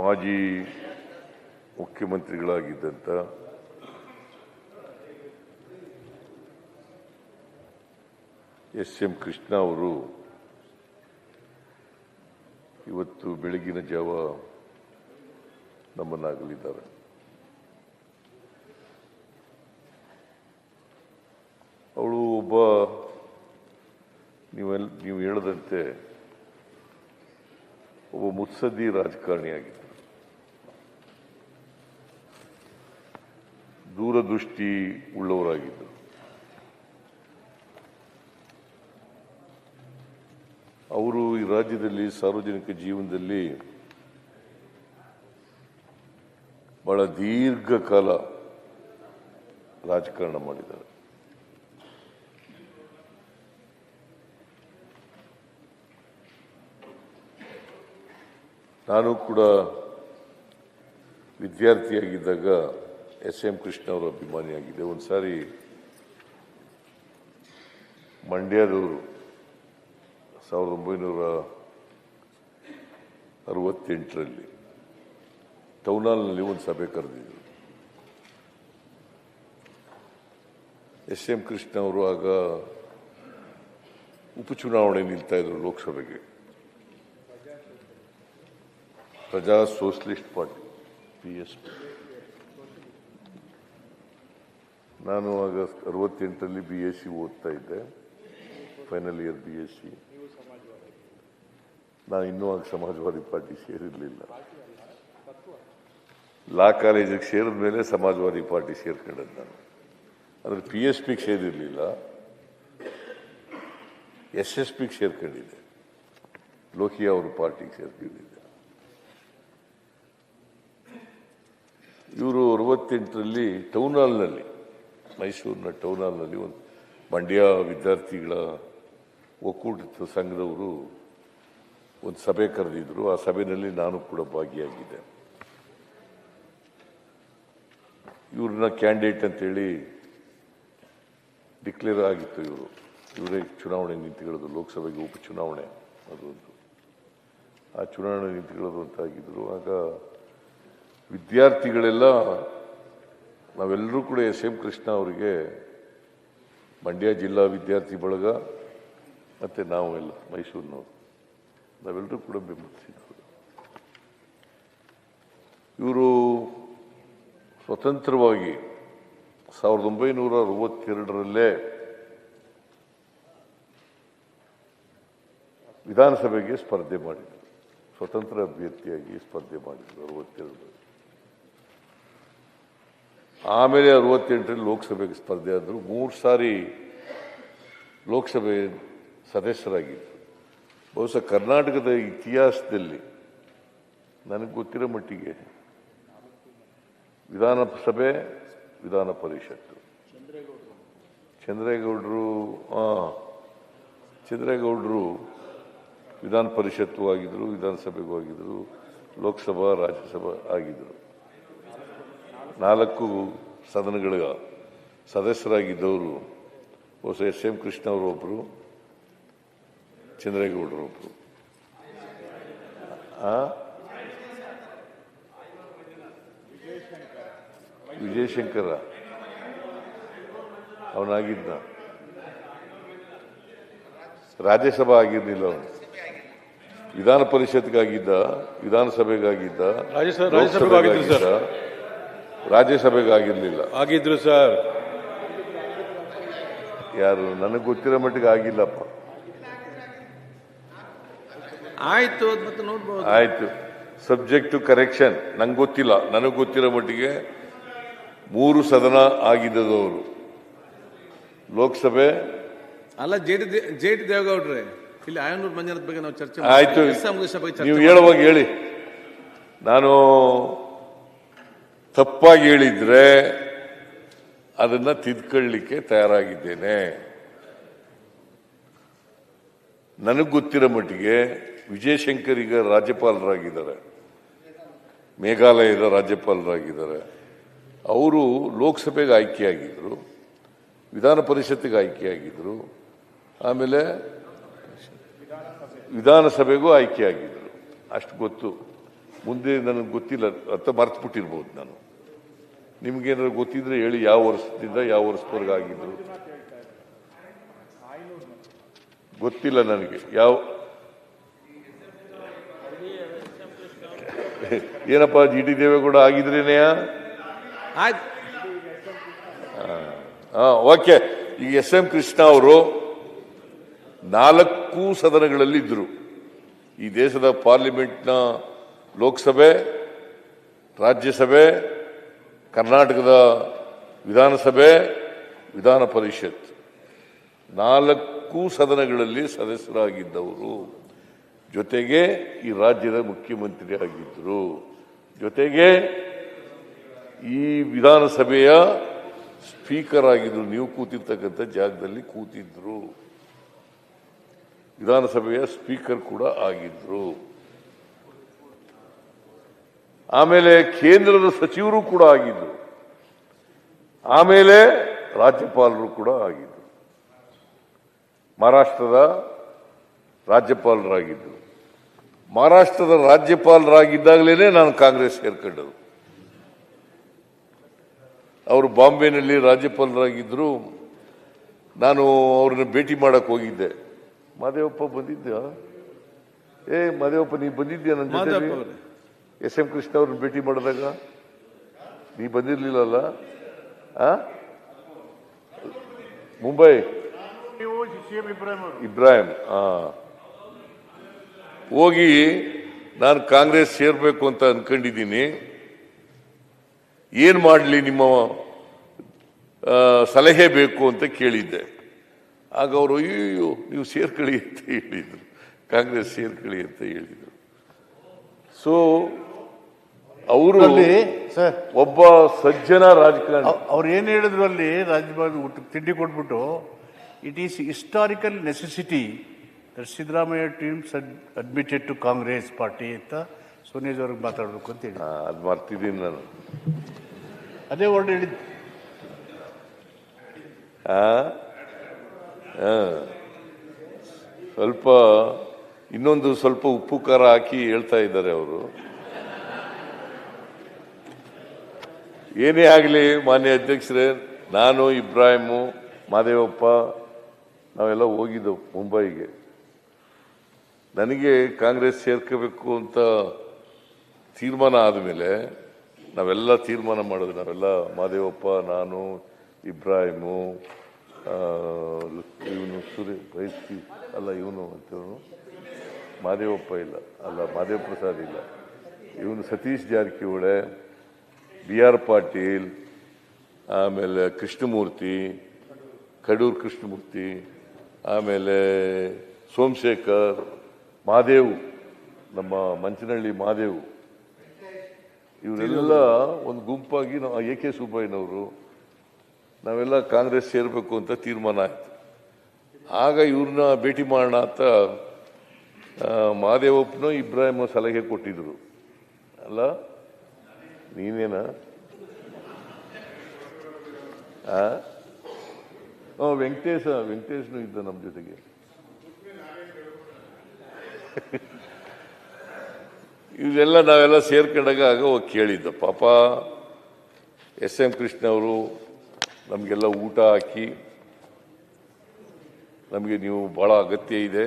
ಮಾಜಿ ಮುಖ್ಯಮಂತ್ರಿಗಳಾಗಿದ್ದಂಥ S M Krishna ಅವರು ಇವತ್ತು ಬೆಳಗಿನ ಜಾವ ನಮ್ಮನ್ನಾಗಲಿದ್ದಾರೆ. ಅವಳು ಒಬ್ಬ ನೀವೆಲ್ಲ ನೀವು ಹೇಳದಂತೆ ಒಬ್ಬ ಮುತ್ಸದ್ದಿ ರಾಜಕಾರಣಿಯಾಗಿದ್ದರು ದೂರದೃಷ್ಟಿ ಉಳ್ಳವರಾಗಿದ್ದರು. ಅವರು ಈ ರಾಜ್ಯದಲ್ಲಿ ಸಾರ್ವಜನಿಕ ಜೀವನದಲ್ಲಿ ಬಹಳ ದೀರ್ಘಕಾಲ ರಾಜಕಾರಣ ಮಾಡಿದ್ದಾರೆ. ನಾನು ಕೂಡ ವಿದ್ಯಾರ್ಥಿಯಾಗಿದ್ದಾಗ ಎಸ್ ಎಂ ಕೃಷ್ಣ ಅವರು ಅಭಿಮಾನಿಯಾಗಿದೆ ಒಂದು ಸಾರಿ ಮಂಡ್ಯದವರು ಸಾವಿರದ ಒಂಬೈನೂರ ಅರವತ್ತೆಂಟರಲ್ಲಿ ಟೌನ್ ಹಾಲ್ನಲ್ಲಿ ಒಂದು ಸಭೆ ಕರೆದಿದ್ರು. ಎಸ್ ಎಂ ಕೃಷ್ಣ ಅವರು ಆಗ ಉಪಚುನಾವಣೆ ನಿಲ್ತಾ ಇದ್ರು ಲೋಕಸಭೆಗೆ. Praja socialist party P S P ನಾನು ಆಗ ಅರವತ್ತೆಂಟರಲ್ಲಿ ಬಿ ಎಸ್ ಸಿ ಓದ್ತಾ ಇದ್ದೆ. Final year B S C ನಾನು ಇನ್ನೂ ಆಗ ಸಮಾಜವಾದಿ ಪಾರ್ಟಿ ಸೇರಿರಲಿಲ್ಲ. ಲಾ ಕಾಲೇಜಿಗೆ ಸೇರಿದ ಮೇಲೆ ಸಮಾಜವಾದಿ ಪಾರ್ಟಿ ಸೇರ್ಕೊಂಡದ್ದು ನಾನು. ಅಂದರೆ ಪಿ ಎಸ್ ಪಿಗೆ ಸೇರಿರಲಿಲ್ಲ. ಎಸ್ ಎಸ್ ಪಿಗೆ ಸೇರ್ಕೊಂಡಿದ್ದೆ. ಲೋಕಿಯಾ ಅವ್ರ ಪಾರ್ಟಿಗೆ ಸೇರ್ಕೊಂಡಿದ್ದೆ. ಇವರು ಅರವತ್ತೆಂಟರಲ್ಲಿ ಟೌನ್ ಹಾಲ್ನಲ್ಲಿ ಮೈಸೂರಿನ ಟೌನ್ ಹಾಲ್ನಲ್ಲಿ ಒಂದು ಮಂಡ್ಯ ವಿದ್ಯಾರ್ಥಿಗಳ ಒಕ್ಕೂಟದ ಸಂಘದವರು ಒಂದು ಸಭೆ ಕರೆದಿದ್ದರು ಆ ಸಭೆಯಲ್ಲಿ ನಾನು ಕೂಡ ಭಾಗಿಯಾಗಿದ್ದೆ. ಇವ್ರನ್ನ ಕ್ಯಾಂಡಿಡೇಟ್ ಅಂತೇಳಿ ಡಿಕ್ಲೇರ್ ಆಗಿತ್ತು ಇವರು. ಇವರೇ ಚುನಾವಣೆ ನಿಂತ್ಕೊಳ್ಳೋದು ಲೋಕಸಭೆಗೆ ಉಪಚುನಾವಣೆ ಅದೊಂದು ಆ ಚುನಾವಣೆ ನಿಂತ್ಕೊಳ್ಳೋದು ಅಂತ ಆಗಿದ್ದರು ಆಗ ವಿದ್ಯಾರ್ಥಿಗಳೆಲ್ಲ ನಾವೆಲ್ಲರೂ ಕೂಡ ಎಸ್ ಎಂ ಕೃಷ್ಣ ಅವರಿಗೆ ಮಂಡ್ಯ ಜಿಲ್ಲಾ ವಿದ್ಯಾರ್ಥಿ ಬಳಗ ಮತ್ತು ನಾವು ಎಲ್ಲ ಮೈಸೂರಿನವರು. ನಾವೆಲ್ಲರೂ ಕೂಡ ಬೆಂಬಲಿಸಿದವರು. ಇವರು ಸ್ವತಂತ್ರವಾಗಿ ಸಾವಿರದ ಒಂಬೈನೂರ ಅರವತ್ತೆರಡರಲ್ಲೇ ವಿಧಾನಸಭೆಗೆ ಸ್ಪರ್ಧೆ ಮಾಡಿದರು. ಸ್ವತಂತ್ರ ಅಭ್ಯರ್ಥಿಯಾಗಿ ಸ್ಪರ್ಧೆ ಮಾಡಿದರು ಅರವತ್ತೆರಡರಲ್ಲಿ. ಆಮೇಲೆ ಅರವತ್ತೆಂಟರಲ್ಲಿ ಲೋಕಸಭೆಗೆ ಸ್ಪರ್ಧೆ ಆದರು ಮೂರು ಸಾರಿ ಲೋಕಸಭೆ ಸದಸ್ಯರಾಗಿದ್ದರು ಬಹುಶಃ ಕರ್ನಾಟಕದ ಇತಿಹಾಸದಲ್ಲಿ, ನನಗೆ ಗೊತ್ತಿರೋ ಮಟ್ಟಿಗೆ ವಿಧಾನಸಭೆ ವಿಧಾನ ಪರಿಷತ್ತು. ಚಂದ್ರೇಗೌಡರು ಹಾಂ ಚಂದ್ರೇಗೌಡರು ವಿಧಾನ ಪರಿಷತ್ತು ಆಗಿದ್ದರು ವಿಧಾನಸಭೆಗೂ ಆಗಿದ್ದರು ಲೋಕಸಭಾ, ರಾಜ್ಯಸಭಾ ಆಗಿದ್ರು. ನಾಲ್ಕು ಸದನಗಳ ಸದಸ್ಯರಾಗಿದ್ದವರು ಹೊಸ ಎಸ್ ಎಂ ಕೃಷ್ಣ ಅವರೊಬ್ಬರು ಚಂದ್ರೇಗೌಡರು ಒಬ್ಬರು ಆ? ವಿಜಯಶಂಕರ. ಅವನಾಗಿದ್ದ. ರಾಜ್ಯಸಭಾ ಆಗಿರಲಿಲ್ಲ ಅವನು. ವಿಧಾನ ಪರಿಷತ್ಗಾಗಿದ್ದ ವಿಧಾನಸಭೆಗಾಗಿದ್ದ ರಾಜ್ಯಸಭೆ- ರಾಜ್ಯಸಭೆಗೂ ಆಗಿದ್ರು ಸರ್. ಲೋಕಸಭೆಗಾಗಿದ್ದ, ರಾಜ್ಯಸಭೆಗಾಗಿರ್ಲಿಲ್ಲ. ಆಗಿದ್ರು ಸರ್. ಯಾರು ನನಗೆ ಗೊತ್ತಿರೋ ಮಟ್ಟಿಗೆ ಆಗಿಲ್ಲಪ್ಪ. ಆಯ್ತು ಮತ್ತೆ ನೋಡ್ಬೋದು. ಆಯ್ತು. ಸಬ್ಜೆಕ್ಟ್ ಟು ಕರೆಕ್ಷನ್ ನಂಗೆ ಗೊತ್ತಿಲ್ಲ. ನನಗೆ ಗೊತ್ತಿರೋ ಮಟ್ಟಿಗೆ ಮೂರು ಸದನ ಆಗಿದ್ದದವರು ಲೋಕಸಭೆ ಅಲ್ಲ ಜೆ ಡಿ ಜೆ ಡಿ ದೇವೇಗೌಡ್ರೆ ಇಲ್ಲಿ ಆಯನೂರು ಮಂಜನದ ಬಗ್ಗೆ ನಾವು ಚರ್ಚೆ ಆಯ್ತು. ನೀವು ಹೇಳುವಾಗ ಹೇಳಿ. ನಾನು ತಪ್ಪಾಗಿ ಹೇಳಿದ್ರೆ ಅದನ್ನ ತಿದ್ಕೊಳ್ಳಿಕ್ಕೆ ತಯಾರಾಗಿದ್ದೇನೆ. ನನಗೆ ಗೊತ್ತಿರೋ ಮಟ್ಟಿಗೆ ವಿಜಯಶಂಕರ್ ಈಗ ರಾಜ್ಯಪಾಲರಾಗಿದ್ದಾರೆ. ಮೇಘಾಲಯದ ರಾಜ್ಯಪಾಲರಾಗಿದ್ದಾರೆ. ಅವರು ಲೋಕಸಭೆಗೆ ಆಯ್ಕೆಯಾಗಿದ್ರು, ವಿಧಾನ ಪರಿಷತ್ತಿಗೆ ಆಯ್ಕೆಯಾಗಿದ್ರು, ಆಮೇಲೆ ವಿಧಾನಸಭೆಗೂ ಆಯ್ಕೆಯಾಗಿದ್ರು. ಅಷ್ಟು ಗೊತ್ತು. ಮುಂದೆ ನನಗೆ ಗೊತ್ತಿಲ್ಲ ಅಂತ ಮರ್ತು ಬಿಟ್ಟಿರ್ಬೋದು ನಾನು. ನಿಮ್ಗೇನಾದ್ರು ಗೊತ್ತಿದ್ರೆ ಹೇಳಿ ಯಾವ ವರ್ಷದಿಂದ ಯಾವ ವರ್ಷದವರೆಗೆ ಆಗಿದ್ರು ಗೊತ್ತಿಲ್ಲ ನನಗೆ ಯಾವ ಏನಪ್ಪ ಜಿ ಡಿ ದೇವೇಗೌಡ ಆಗಿದ್ರೇನೆ? ಓಕೆ. ಈ ಎಸ್ ಎಂ ಕೃಷ್ಣ ಅವರು ನಾಲ್ಕು ಸದನಗಳಲ್ಲಿ ಇದ್ರು. ಈ ದೇಶದ ಪಾರ್ಲಿಮೆಂಟ್ನ ಲೋಕಸಭೆ, ರಾಜ್ಯಸಭೆ, ಕರ್ನಾಟಕದ ವಿಧಾನಸಭೆ, ವಿಧಾನ ಪರಿಷತ್. ನಾಲ್ಕು ಸದನಗಳಲ್ಲಿ ಸದಸ್ಯರಾಗಿದ್ದವರು. ಜೊತೆಗೆ ಈ ರಾಜ್ಯದ ಮುಖ್ಯಮಂತ್ರಿ ಆಗಿದ್ದರು. ಜೊತೆಗೆ ಈ ವಿಧಾನಸಭೆಯ ಸ್ಪೀಕರ್ ಆಗಿದ್ರು. ನೀವು ಕೂತಿರ್ತಕ್ಕಂಥ ಜಾಗದಲ್ಲಿ ಕೂತಿದ್ರು. ವಿಧಾನಸಭೆಯ ಸ್ಪೀಕರ್ ಕೂಡ ಆಗಿದ್ರು. ಆಮೇಲೆ ಕೇಂದ್ರದ ಸಚಿವರು ಕೂಡ ಆಗಿದ್ದರು ಆಮೇಲೆ ರಾಜ್ಯಪಾಲರು ಕೂಡ ಆಗಿದ್ರು. ಮಹಾರಾಷ್ಟ್ರದ ರಾಜ್ಯಪಾಲರಾಗಿದ್ದರು ಮಹಾರಾಷ್ಟ್ರದ ರಾಜ್ಯಪಾಲರಾಗಿದ್ದಾಗಲೇ ನಾನು ಕಾಂಗ್ರೆಸ್ ಸೇರ್ಕೊಂಡರು ಅವರು ಬಾಂಬೆನಲ್ಲಿ ರಾಜ್ಯಪಾಲರಾಗಿದ್ದರು ನಾನು ಅವ್ರನ್ನ ಭೇಟಿ ಮಾಡಕ್ ಹೋಗಿದ್ದೆ. ಮಾದೇವಪ್ಪ ಬಂದಿದ್ದ ಏ, ಮಾದೇವಪ್ಪ ನೀ ಬಂದಿದ್ದೀಯ ನನ್ನ ಜೊತೆ. ಎಸ್ ಎಂ ಕೃಷ್ಣ ಅವ್ರನ್ನ ಭೇಟಿ ಮಾಡಿದಾಗ ನೀ ಬಂದಿರಲಿಲ್ಲಲ್ಲ? ಆ? ಮುಂಬೈ. ಇಬ್ರಾಹಿಂ ಹಾ ಹೋಗಿ ನಾನು ಕಾಂಗ್ರೆಸ್ ಸೇರ್ಬೇಕು ಅಂತ ಅನ್ಕೊಂಡಿದ್ದೀನಿ. ಏನ್ ಮಾಡಲಿ ನಿಮ್ಮ ಸಲಹೆ ಬೇಕು ಅಂತ ಕೇಳಿದ್ದೆ. ಆಗ ಅವರು ಅಯ್ಯೋ ನೀವು ಸೇರ್ಕೊಳ್ಳಿ ಅಂತ ಹೇಳಿದ್ರು. ಕಾಂಗ್ರೆಸ್ ಸೇರ್ಕೊಳ್ಳಿ ಅಂತ ಹೇಳಿದರು. ಸೊ ಅವರು ಅಲ್ಲಿ ಸರ್. ಒಬ್ಬ ಸಜ್ಜನ ರಾಜಕಾರಣಿ. ಅವ್ರು ಏನು ಹೇಳಿದ್ರು ಅಲ್ಲಿ ರಾಜ್ಯಭಾಗ ತಿಂಡಿ ಕೊಟ್ಬಿಟ್ಟು it is historical necessity Siddaramaiah teams admitted to Congress party ಅಂತ ಸೋನಿಯಾಜ್ ಅವ್ರಿಗೆ ಮಾತಾಡಬೇಕು ಅಂತ ಹೇಳಿ ಅದು ಮರ್ತಿದ್ದೀನಿ ನಾನು. ಅದೇ ವರ್ಡ್ ಹೇಳಿದ್ದು. ಸ್ವಲ್ಪ ಇನ್ನೊಂದು ಸ್ವಲ್ಪ ಉಪ್ಪು ಖಾರ ಹಾಕಿ ಹೇಳ್ತಾ ಇದ್ದಾರೆ ಅವರು. ಏನೇ ಆಗಲಿ ಮಾನ್ಯ ಅಧ್ಯಕ್ಷರೇ, ನಾನು, ಇಬ್ರಾಹಿಮು, ಮಾದೇವಪ್ಪ, ನಾವೆಲ್ಲ ಹೋಗಿದ್ದೆವು ಮುಂಬೈಗೆ. ನನಗೆ ಕಾಂಗ್ರೆಸ್ ಸೇರ್ಕೋಬೇಕು ಅಂತ ತೀರ್ಮಾನ ಆದಮೇಲೆ ನಾವೆಲ್ಲ ತೀರ್ಮಾನ ಮಾಡಿದ್ವಿ. ನಾವೆಲ್ಲ ಮಾದೇವಪ್ಪ, ನಾನು, ಇಬ್ರಾಹಿಮು ಇವನು ಸೂರ್ಯ ಬಯಸ್ತಿ ಅಲ್ಲ ಇವನು ಅಂತವನು ಮಾದೇವಪ್ಪ ಇಲ್ಲ. ಅಲ್ಲ ಮಾದೇವ ಪ್ರಸಾದ್ ಇಲ್ಲ. ಇವನು ಸತೀಶ್ ಜಾರಕಿಹೊಳೆ ಬಿ ಆರ್ ಪಾಟೀಲ್, ಆಮೇಲೆ ಕೃಷ್ಣಮೂರ್ತಿ, ಕಡೂರು ಕೃಷ್ಣಮೂರ್ತಿ, ಆಮೇಲೆ ಸೋಮಶೇಖರ್ ಮಹಾದೇವ್ ನಮ್ಮ ಮಂಚನಹಳ್ಳಿ ಮಹಾದೇವ್ ಇವರೆಲ್ಲ ಒಂದು ಗುಂಪಾಗಿ ನಾವು ಎ ಕೆ ಸುಬ್ಬಯ್ಯನವರು, ನಾವೆಲ್ಲ ಕಾಂಗ್ರೆಸ್ ಸೇರಬೇಕು ಅಂತ ತೀರ್ಮಾನ ಆಯಿತು. ಆಗ ಇವ್ರನ್ನ ಭೇಟಿ ಮಾಡೋಣ ಅಂತ ಮಹಾದೇವಪ್ಪನೂ ಇಬ್ರಾಹಿಮ ಸಲಹೆ ಕೊಟ್ಟಿದ್ರು. ಅಲ್ಲ? ನೀನೇನಾ? ಓ, ವೆಂಕಟೇಶ, ವೆಂಕಟೇಶನು ಇದ್ದ ನಮ್ಮ ಜೊತೆಗೆ. ಇವೆಲ್ಲ ನಾವೆಲ್ಲ ಸೇರ್ಕೊಂಡಾಗ ಆಗ ಹೋಗಿ ಕೇಳಿದ್ದ. ಪಾಪ, ಎಸ್ ಎಂ ಕೃಷ್ಣ ಅವರು ನಮಗೆಲ್ಲ ಊಟ ಹಾಕಿ, ನಮಗೆ ನೀವು ಭಾಳ ಅಗತ್ಯ ಇದೆ,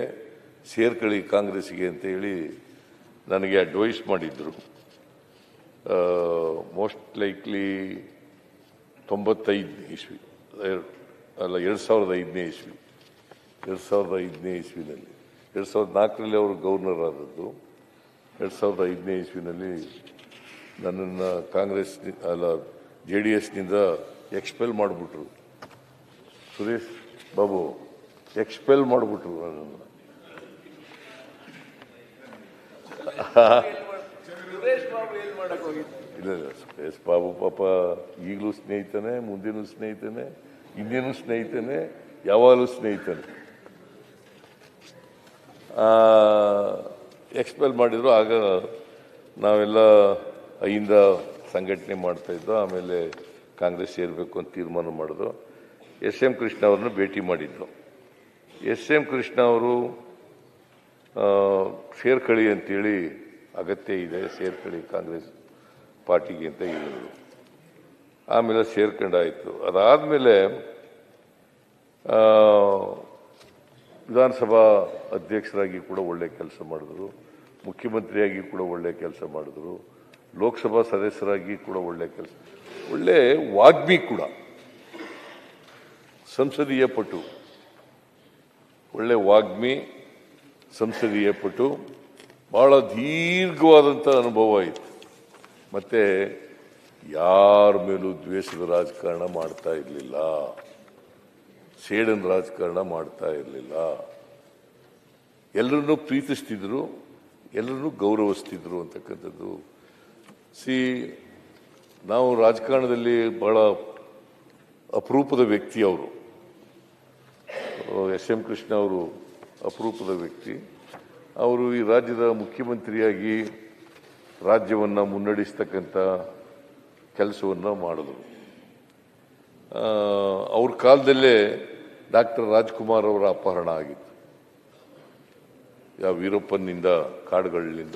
ಸೇರ್ಕೊಳ್ಳಿ ಕಾಂಗ್ರೆಸ್ಗೆ ಅಂತ ಹೇಳಿ ನನಗೆ ಅಡ್ವೈಸ್ ಮಾಡಿದ್ರು. ಮೋಸ್ಟ್ ಲೈಕ್ಲಿ ತೊಂಬತ್ತೈದನೇ ಇಸ್ವಿ ಅಲ್ಲ, ಎರಡು ಸಾವಿರದ ಐದನೇ ಇಸ್ವಿ, ಎರಡು ಸಾವಿರದ ಐದನೇ ಇಸ್ವಿನಲ್ಲಿ. ಎರಡು ಸಾವಿರದ ನಾಲ್ಕರಲ್ಲಿ ಅವರು ಗವರ್ನರ್ ಆದದ್ದು. ಎರಡು ಸಾವಿರದ ಐದನೇ ಇಸ್ವಿನಲ್ಲಿ ನನ್ನನ್ನು ಕಾಂಗ್ರೆಸ್ ಅಲ್ಲ, ಜೆ ಡಿ ಎಸ್ನಿಂದ ಎಕ್ಸ್ಪೆಲ್ ಮಾಡಿಬಿಟ್ರು. ಸುರೇಶ್ ಬಾಬು, ಎಕ್ಸ್ಪೆಲ್ ಮಾಡಿಬಿಟ್ರು ನನ್ನನ್ನು. ಇಲ್ಲ ಇಲ್ಲ ಎಸ್ ಬಾಬು ಪಾಪ, ಈಗಲೂ ಸ್ನೇಹಿತನೇ, ಮುಂದಿನೂ ಸ್ನೇಹಿತನೇ ಹಿಂದಿನೂ ಸ್ನೇಹಿತನೇ, ಯಾವಾಗಲೂ ಸ್ನೇಹಿತನೇ. ಎಕ್ಸ್ಪೆಲ್ ಮಾಡಿದ್ರು, ಆಗ ನಾವೆಲ್ಲ ಅಯ್ಯಿಂದ ಸಂಘಟನೆ ಮಾಡ್ತಾ ಇದ್ದೋ, ಆಮೇಲೆ ಕಾಂಗ್ರೆಸ್ ಸೇರಬೇಕು ಅಂತ ತೀರ್ಮಾನ ಮಾಡಿದ್ರು. ಎಸ್ ಎಂ ಕೃಷ್ಣ ಅವ್ರನ್ನ ಭೇಟಿ ಮಾಡಿದ್ದು ಎಸ್ ಎಂ ಕೃಷ್ಣ ಅವರು ಸೇರ್ಕಳಿ ಅಂತೇಳಿ ಅಗತ್ಯ ಇದೆ, ಸೇರ್ಕೊಳ್ಳಿ ಕಾಂಗ್ರೆಸ್ ಪಾರ್ಟಿಗೆ ಅಂತ ಹೇಳಿದರು. ಆಮೇಲೆ ಸೇರ್ಕೊಂಡಾಯಿತು. ಅದಾದಮೇಲೆ ವಿಧಾನಸಭಾ ಅಧ್ಯಕ್ಷರಾಗಿ ಕೂಡ ಒಳ್ಳೆ ಕೆಲಸ ಮಾಡಿದ್ರು, ಮುಖ್ಯಮಂತ್ರಿಯಾಗಿ ಕೂಡ ಒಳ್ಳೆ ಕೆಲಸ ಮಾಡಿದ್ರು, ಲೋಕಸಭಾ ಸದಸ್ಯರಾಗಿ ಕೂಡ ಒಳ್ಳೆ ಕೆಲಸ, ಒಳ್ಳೆ ವಾಗ್ಮಿ ಕೂಡ, ಸಂಸದೀಯ ಪಟು, ಒಳ್ಳೆ ವಾಗ್ಮಿ, ಸಂಸದೀಯ ಪಟು ಬಹಳ ದೀರ್ಘವಾದಂಥ ಅನುಭವ ಇತ್ತು ಮತ್ತೆ ಯಾರ ಮೇಲೂ ದ್ವೇಷದ ರಾಜಕಾರಣ ಮಾಡ್ತಾ ಇರಲಿಲ್ಲ. ಸೇಡನ್ ರಾಜಕಾರಣ ಮಾಡ್ತಾ ಇರಲಿಲ್ಲ. ಎಲ್ಲರನ್ನೂ ಪ್ರೀತಿಸ್ತಿದ್ರು, ಎಲ್ಲರನ್ನೂ ಗೌರವಿಸ್ತಿದ್ರು ಅಂತಕ್ಕಂಥದ್ದು. ಸಿ, ನಾವು ರಾಜಕಾರಣದಲ್ಲಿ ಬಹಳ ಅಪರೂಪದ ವ್ಯಕ್ತಿ ಅವರು. ಎಸ್ ಎಂ ಕೃಷ್ಣ ಅವರು ಅಪರೂಪದ ವ್ಯಕ್ತಿ. ಅವರು ಈ ರಾಜ್ಯದ ಮುಖ್ಯಮಂತ್ರಿಯಾಗಿ ರಾಜ್ಯವನ್ನು ಮುನ್ನಡೆಸ್ತಕ್ಕಂಥ ಕೆಲಸವನ್ನು ಮಾಡಿದ್ರು. ಅವ್ರ ಕಾಲದಲ್ಲೇ ಡಾಕ್ಟರ್ ರಾಜ್ಕುಮಾರ್ ಅವರ ಅಪಹರಣ ಆಗಿತ್ತು. ಯಾವ ವೀರಪ್ಪನಿಂದ ಕಾಡುಗಳಿಂದ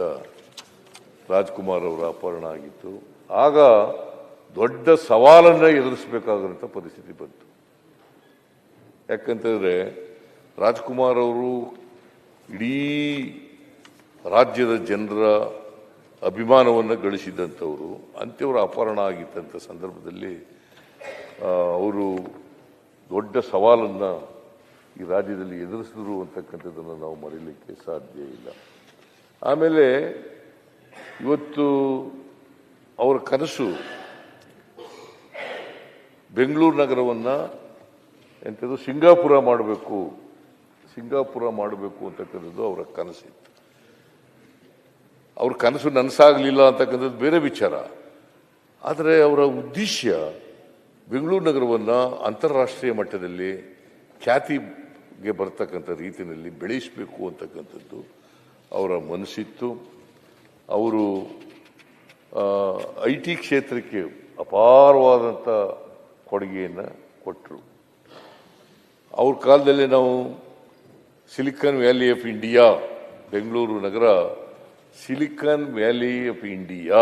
ರಾಜ್ಕುಮಾರ್ ಅವರ ಅಪಹರಣ ಆಗಿತ್ತು. ಆಗ ದೊಡ್ಡ ಸವಾಲನ್ನು ಎದುರಿಸಬೇಕಾಗಿರುವಂಥ ಪರಿಸ್ಥಿತಿ ಬಂತು. ಯಾಕಂತಂದರೆ ರಾಜ್ಕುಮಾರ್ ಅವರು ಇಡೀ ರಾಜ್ಯದ ಜನರ ಅಭಿಮಾನವನ್ನು ಗಳಿಸಿದಂಥವರು ಅಂತ್ಯವರ ಅಪಹರಣ ಆಗಿದ್ದಂಥ ಸಂದರ್ಭದಲ್ಲಿ ಅವರು ದೊಡ್ಡ ಸವಾಲನ್ನು ಈ ರಾಜ್ಯದಲ್ಲಿ ಎದುರಿಸಿದ್ರು ಅಂತಕ್ಕಂಥದ್ದನ್ನು ನಾವು ಮರೀಲಿಕ್ಕೆ ಸಾಧ್ಯ ಇಲ್ಲ. ಆಮೇಲೆ ಇವತ್ತು ಅವರ ಕನಸು ಬೆಂಗಳೂರು ನಗರವನ್ನು ಎಂಥದ್ದು ಸಿಂಗಾಪುರ ಮಾಡಬೇಕು ಸಿಂಗಾಪುರ ಮಾಡಬೇಕು ಅಂತಕ್ಕಂಥದ್ದು ಅವರ ಕನಸಿತ್ತು. ಅವ್ರ ಕನಸು ನನಸಾಗಲಿಲ್ಲ ಅಂತಕ್ಕಂಥದ್ದು ಬೇರೆ ವಿಚಾರ. ಆದರೆ ಅವರ ಉದ್ದೇಶ ಬೆಂಗಳೂರು ನಗರವನ್ನು ಅಂತಾರಾಷ್ಟ್ರೀಯ ಮಟ್ಟದಲ್ಲಿ ಖ್ಯಾತಿಗೆ ಬರ್ತಕ್ಕಂಥ ರೀತಿಯಲ್ಲಿ ಬೆಳೆಸಬೇಕು ಅಂತಕ್ಕಂಥದ್ದು ಅವರ ಮನಸ್ಸಿತ್ತು. ಅವರು ಐ ಟಿ ಕ್ಷೇತ್ರಕ್ಕೆ ಅಪಾರವಾದಂಥ ಕೊಡುಗೆಯನ್ನು ಕೊಟ್ಟರು ಅವ್ರ ಕಾಲದಲ್ಲಿ ನಾವು Silicon Valley of India Bengaluru Nagar silicon valley of India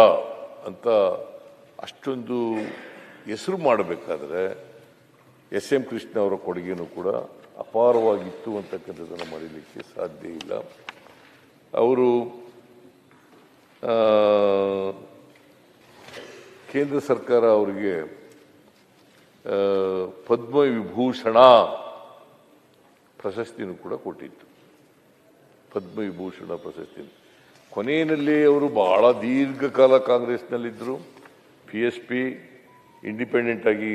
ಅಂತ ಅಷ್ಟೊಂದು ಹೆಸರು ಮಾಡಬೇಕಾದ್ರೆ ಎಸ್ ಎಂ ಕೃಷ್ಣ ಅವರ ಕೊಡುಗೆನೂ ಕೂಡ ಅಪಾರವಾಗಿತ್ತು ಅಂತಕ್ಕಂಥದ್ದನ್ನು ಮರೀಲಿಕ್ಕೆ ಸಾಧ್ಯ ಇಲ್ಲ. ಅವರು ಕೇಂದ್ರ ಸರ್ಕಾರ ಅವರಿಗೆ ಪದ್ಮ ವಿಭೂಷಣ ಪ್ರಶಸ್ತಿನೂ ಕೂಡ ಕೊಟ್ಟಿತ್ತು. ಪದ್ಮವಿಭೂಷಣ ಪ್ರಶಸ್ತಿ ಕೊನೆಯಲ್ಲಿ ಅವರು ಬಹಳ ದೀರ್ಘಕಾಲ ಕಾಂಗ್ರೆಸ್ನಲ್ಲಿದ್ದರು. ಪಿ ಎಸ್ ಪಿ ಇಂಡಿಪೆಂಡೆಂಟ್ ಆಗಿ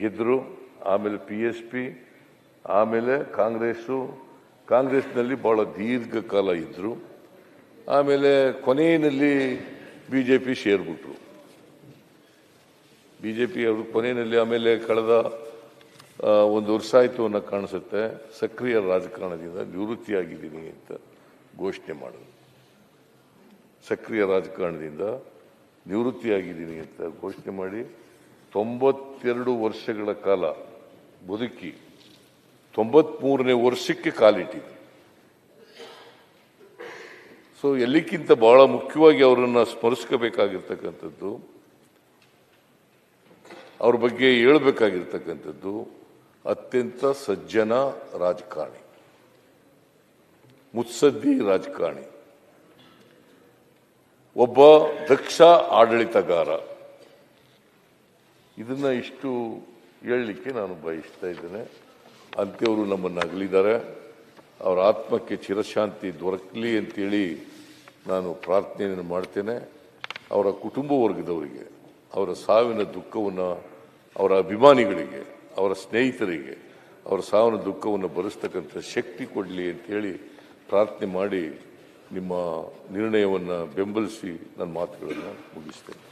ಗೆದ್ದರು. ಆಮೇಲೆ ಪಿ ಎಸ್ ಪಿ ಆಮೇಲೆ ಕಾಂಗ್ರೆಸ್ಸು. ಕಾಂಗ್ರೆಸ್ನಲ್ಲಿ ಬಹಳ ದೀರ್ಘಕಾಲ ಇದ್ದರು. ಆಮೇಲೆ ಕೊನೆಯಲ್ಲಿ ಬಿ ಜೆ ಪಿ ಸೇರ್ಬಿಟ್ರು ಬಿ ಜೆ ಪಿ ಅವರು ಕೊನೆಯಲ್ಲಿ ಆಮೇಲೆ ಕಳೆದ ಒಂದು ವರ್ಷ ಆಯಿತು ಅನ್ನೋ ಕಾಣಿಸುತ್ತೆ. ಸಕ್ರಿಯ ರಾಜಕಾರಣದಿಂದ ನಿವೃತ್ತಿಯಾಗಿದ್ದೀನಿ ಅಂತ ಘೋಷಣೆ ಮಾಡಿದ್ರು. ಸಕ್ರಿಯ ರಾಜಕಾರಣದಿಂದ ನಿವೃತ್ತಿಯಾಗಿದ್ದೀನಿ ಅಂತ ಘೋಷಣೆ ಮಾಡಿ ತೊಂಬತ್ತೆರಡು ವರ್ಷಗಳ ಕಾಲ ಬದುಕಿ ತೊಂಬತ್ಮೂರನೇ ವರ್ಷಕ್ಕೆ ಕಾಲಿಟ್ಟಿದ್ದೆ. ಸೊ ಎಲ್ಲಿಕ್ಕಿಂತ ಬಹಳ ಮುಖ್ಯವಾಗಿ ಅವರನ್ನು ಸ್ಮರಿಸ್ಕೋಬೇಕಾಗಿರ್ತಕ್ಕಂಥದ್ದು, ಅವ್ರ ಬಗ್ಗೆ ಹೇಳ್ಬೇಕಾಗಿರ್ತಕ್ಕಂಥದ್ದು ಅತ್ಯಂತ ಸಜ್ಜನ ರಾಜಕಾರಣಿ, ಮುತ್ಸದ್ದಿ ರಾಜಕಾರಣಿ, ಒಬ್ಬ ದಕ್ಷ ಆಡಳಿತಗಾರ. ಇದನ್ನ ಇಷ್ಟು ಹೇಳಲಿಕ್ಕೆ ನಾನು ಬಯಸ್ತಾ ಇದ್ದೇನೆ. ಅಂತ್ಯವರು ನಮ್ಮನ್ನು ಅಗಲಿದ್ದಾರೆ. ಅವರ ಆತ್ಮಕ್ಕೆ ಚಿರಶಾಂತಿ ದೊರಕಲಿ ಅಂತೇಳಿ ನಾನು ಪ್ರಾರ್ಥನೆಯನ್ನು ಮಾಡ್ತೇನೆ. ಅವರ ಕುಟುಂಬ ವರ್ಗದವರಿಗೆ, ಅವರ ಸಾವಿನ ದುಃಖವನ್ನು, ಅವರ ಅಭಿಮಾನಿಗಳಿಗೆ ಅವರ ಸ್ನೇಹಿತರಿಗೆ ಅವರ ಸಾವಿನ ದುಃಖವನ್ನು ಭರಿಸ್ತಕ್ಕಂಥ ಶಕ್ತಿ ಕೊಡಲಿ ಅಂತೇಳಿ ಪ್ರಾರ್ಥನೆ ಮಾಡಿ ನಿಮ್ಮ ನಿರ್ಣಯವನ್ನು ಬೆಂಬಲಿಸಿ ನನ್ನ ಮಾತುಗಳನ್ನು ಮುಗಿಸ್ತೇನೆ.